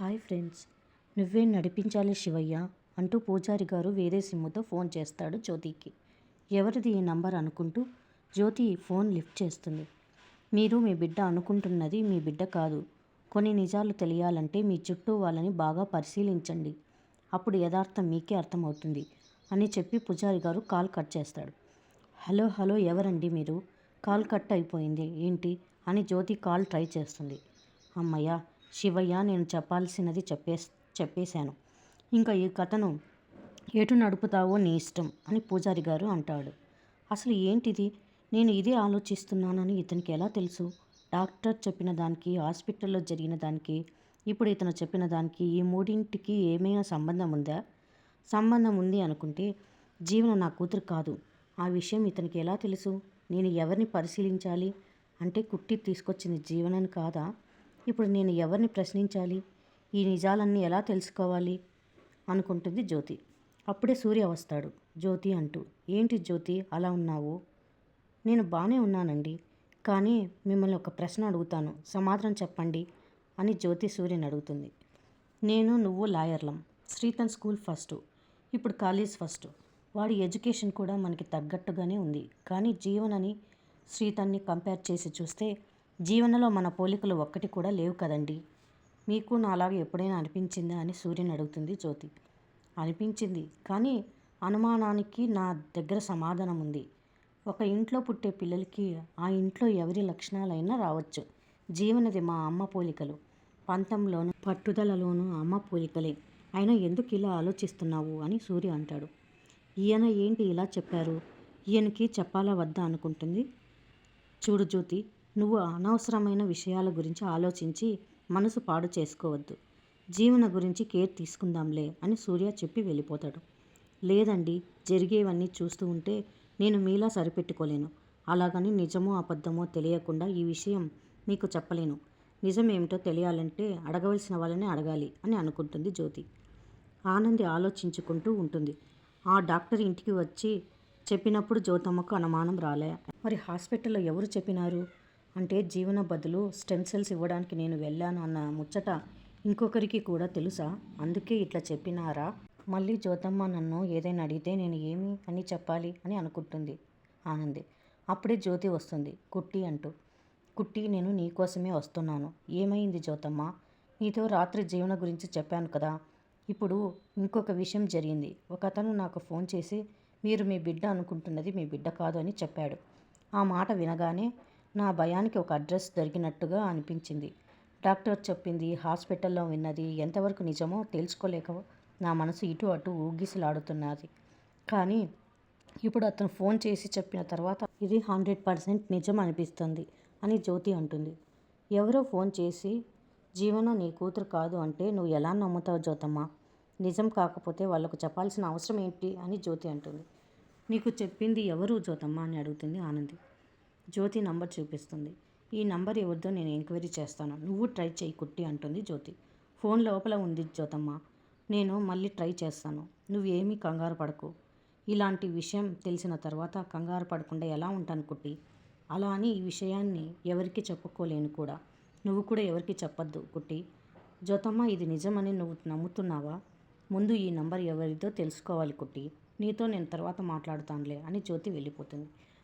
Hi friends. నువ్వే నడిపించాలి శివయ్య? అంటూ పూజారి గారు వేరే సిమ్ముతో ఫోన్ చేస్తాడు జ్యోతికి. ఎవరిది ఈ నంబర్ అనుకుంటూ జ్యోతి ఫోన్ లిఫ్ట్ చేస్తుంది. మీరు మీ బిడ్డ అనుకుంటున్నది మీ బిడ్డ కాదు. కొన్ని నిజాలు తెలియాలంటే మీ చుట్టూ వాళ్ళని బాగా పరిశీలించండి. అప్పుడు యథార్థం మీకే అర్థమవుతుంది అని చెప్పి పూజారి గారు కాల్ కట్ చేస్తాడు. హలో హలో ఎవరండి మీరు? కాల్ కట్ అయిపోయింది. ఏంటి? అని జ్యోతి కాల్ ట్రై చేస్తుంది. అమ్మయ్య శివయ్య నేను చెప్పాల్సినది చెప్పే చెప్పేశాను. ఇంకా ఈ కథను ఎటు నడుపుతావో నీ ఇష్టం అని పూజారి గారు అంటాడు. అసలు ఏంటిది? నేను ఇదే ఆలోచిస్తున్నానని ఇతనికి ఎలా తెలుసు? డాక్టర్ చెప్పిన దానికి హాస్పిటల్లో జరిగిన దానికి ఇప్పుడు ఇతను చెప్పిన దానికి ఈ మూడింటికి ఏమైనా సంబంధం ఉందా? సంబంధం ఉంది అనుకుంటే జీవన నా కూతురు కాదు. ఆ విషయం ఇతనికి ఎలా తెలుసు? నేను ఎవరిని పరిశీలించాలి? అంటే కుట్టి తీసుకొచ్చింది జీవనని కాదా? ఇప్పుడు నేను ఎవరిని ప్రశ్నించాలి? ఈ నిజాలన్నీ ఎలా తెలుసుకోవాలి? అనుకుంటుంది జ్యోతి. అప్పుడే సూర్య వస్తాడు. జ్యోతి అంటూ ఏంటి జ్యోతి అలా ఉన్నావు? నేను బాగానే ఉన్నానండి కానీ మిమ్మల్ని ఒక ప్రశ్న అడుగుతాను. సమాధానం చెప్పండి అని జ్యోతి సూర్యని అడుగుతుంది. నేను నువ్వు లాయర్లం. శ్రీతన్ స్కూల్ ఫస్ట్. ఇప్పుడు కాలేజ్ ఫస్ట్. వాడి ఎడ్యుకేషన్ కూడా మనకి తగ్గట్టుగానే ఉంది. కానీ జీవనని శ్రీతన్ని కంపేర్ చేసి చూస్తే జీవనలో మన పోలికలు ఒక్కటి కూడా లేవు కదండి. మీకు నాలాగా ఎప్పుడైనా అనిపించిందా అని సూర్యని అడుగుతుంది జ్యోతి. అనిపించింది. కానీ అనుమానానికి నా దగ్గర సమాధానం ఉంది. ఒక ఇంట్లో పుట్టే పిల్లలకి ఆ ఇంట్లో ఎవరి లక్షణాలైనా రావచ్చు. జీవనది మా అమ్మ పోలికలు. పంతంలోనూ పట్టుదలలోనూ అమ్మ పోలికలే. అయినా ఎందుకు ఇలా ఆలోచిస్తున్నావు అని సూర్య అంటాడు. ఈయన ఏంటి ఇలా చెప్పారు? ఈయనకి చెప్పాలా వద్దా అనుకుంటుంది. చూడు జ్యోతి నువ్వు అనవసరమైన విషయాల గురించి ఆలోచించి మనసు పాడు చేసుకోవద్దు. జీవన గురించి కేర్ తీసుకుందాంలే అని సూర్య చెప్పి వెళ్ళిపోతాడు. లేదండి జరిగేవన్నీ చూస్తూ ఉంటే నేను మీలా సరిపెట్టుకోలేను. అలాగని నిజమో అబద్ధమో తెలియకుండా ఈ విషయం మీకు చెప్పలేను. నిజం ఏమిటో తెలియాలంటే అడగవలసిన వాళ్ళని అడగాలి అని అనుకుంటుంది జ్యోతి. ఆనంది ఆలోచించుకుంటూ ఉంటుంది. ఆ డాక్టర్ ఇంటికి వచ్చి చెప్పినప్పుడు జ్యోతమ్మకు అనుమానం రాలే. మరి హాస్పిటల్లో ఎవరు చెప్పినారు? అంటే జీవన బదులు స్టెమ్ సెల్స్ ఇవ్వడానికి నేను వెళ్ళాను అన్న ముచ్చట ఇంకొకరికి కూడా తెలుసా? అందుకే ఇట్లా చెప్పినారా? మళ్ళీ జ్యోతమ్మ నన్ను ఏదైనా అడిగితే నేను ఏమి అని చెప్పాలి అని అనుకుంటుంది ఆనంది. అప్పుడే జ్యోతి వస్తుంది కుట్టి అంటూ. కుట్టి నేను నీకోసమే వస్తున్నాను. ఏమైంది జ్యోతమ్మ? నీతో రాత్రి జీవన గురించి చెప్పాను కదా. ఇప్పుడు ఇంకొక విషయం జరిగింది. ఒక అతను నాకు ఫోన్ చేసి మీరు మీ బిడ్డ అనుకుంటున్నది మీ బిడ్డ కాదు అని చెప్పాడు. ఆ మాట వినగానే నా భయానికి ఒక అడ్రస్ దొరికినట్టుగా అనిపించింది. డాక్టర్ చెప్పింది హాస్పిటల్లో విన్నది ఎంతవరకు నిజమో తెలుసుకోలేక నా మనసు ఇటు అటు ఊగిసలాడుతున్నది. కానీ ఇప్పుడు అతను ఫోన్ చేసి చెప్పిన తర్వాత ఇది హండ్రెడ్ పర్సెంట్ నిజం అనిపిస్తుంది అని జ్యోతి అంటుంది. ఎవరో ఫోన్ చేసి జీవన నీ కూతురు కాదు అంటే నువ్వు ఎలా నమ్ముతావు జ్యోతమ్మ? నిజం కాకపోతే వాళ్ళకు చెప్పాల్సిన అవసరం ఏంటి? అని జ్యోతి అంటుంది. నీకు చెప్పింది ఎవరు జ్యోతమ్మ? అని అడుగుతుంది ఆనంది. జ్యోతి నంబర్ చూపిస్తుంది. ఈ నంబర్ ఎవరిదో నేను ఎంక్వైరీ చేస్తాను. నువ్వు ట్రై చేయి కుట్టి అంటుంది జ్యోతి. ఫోన్ లోపల ఉంది జ్యోతమ్మ. నేను మళ్ళీ ట్రై చేస్తాను. నువ్వేమీ కంగారు పడకు. ఇలాంటి విషయం తెలిసిన తర్వాత కంగారు పడకుండా ఎలా ఉంటాను కుట్టి? అలా అని ఈ విషయాన్ని ఎవరికి చెప్పుకోలేను కూడా. నువ్వు కూడా ఎవరికి చెప్పొద్దు కుట్టి. జ్యోతమ్మ ఇది నిజమని నువ్వు నమ్ముతున్నావా? ముందు ఈ నంబర్ ఎవరిదో తెలుసుకోవాలి కుట్టి. నీతో నేను తర్వాత మాట్లాడుతానులే అని జ్యోతి వెళ్ళిపోతుంది.